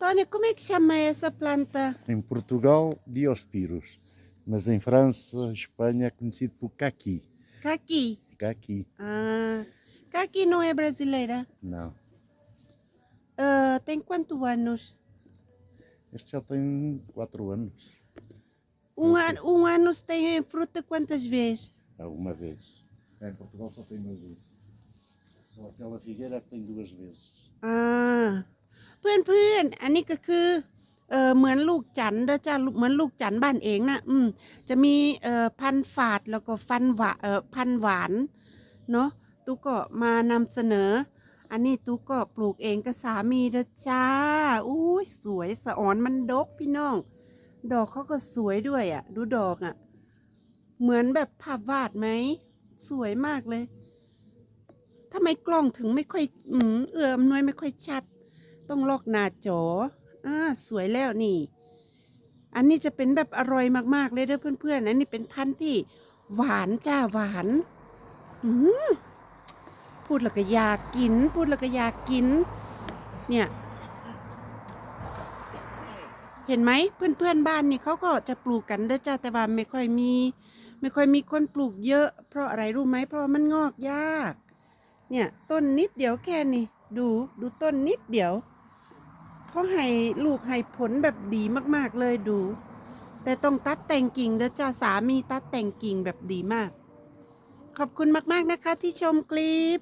Tony, como é que chama essa planta? Em Portugal, Diospirus, mas em França, Espanha é conhecido por caqui. Caqui. Caqui, Ah, caqui não é brasileira. não. Ah, tem quantos anos? Este já tem 4 anos, Um, an um ano tem fruta quantas vezes? alguma vez. Em Portugal só tem uma vez. Só aquela figueira é que tem duas vezes. อ่า เพื่อนเพื่อนๆอันนี้ก็คือเออเหมือนลูกจันทร์เด้อจ้าเหมือนลูกจันทร์บ้านเองนะอืมจะมีเอ่อพันฝาดแล้วก็ฟันหวาเอ่อพันหวานเนาะตุ๊กก็มานำเสนอ อันนี้ตุ๊กก็ปลูกเองกับสามีเด้อจ้าอุ้ยสวยสะอ่อนมันดกพี่น้อง ดอกเขาก็สวยด้วยอะ ดูดอกอะ เหมือนแบบภาพวาดไหม สวยมากเลยทำไมกล้องถึงไม่ค่อยอืมเอื้ออำนวยไม่ค่อยชัด ต้องลอกหน้าจออ่าสวยแล้วนี่ อันนี้จะเป็นแบบอร่อยมากๆเลยเด้อเพื่อนๆอันนี้เป็นพันธุ์ที่หวานจ้าหวานอืมพูดแล้วก็อยากกิน พูดแล้วก็อยากกิน เนี่ย เห็นไหมเพื่อนๆบ้านนี่เขาก็จะปลูกกันเด้อจ้าแต่ว่าไม่ค่อยมี ไม่ค่อยมีคนปลูกเยอะ เพราะอะไรรู้ไหมเพราะมันงอกยาก เนี่ยต้นนิดเดียวแค่นี้ดูดูต้นนิดเดียว เขาให้ลูกให้ผลแบบดีมากๆเลยดู แต่ต้องตัดแต่งกิ่งเด้อจ้าสามีตัดแต่งกิ่งแบบดีมาก ขอบคุณมากๆนะคะที่ชมคลิป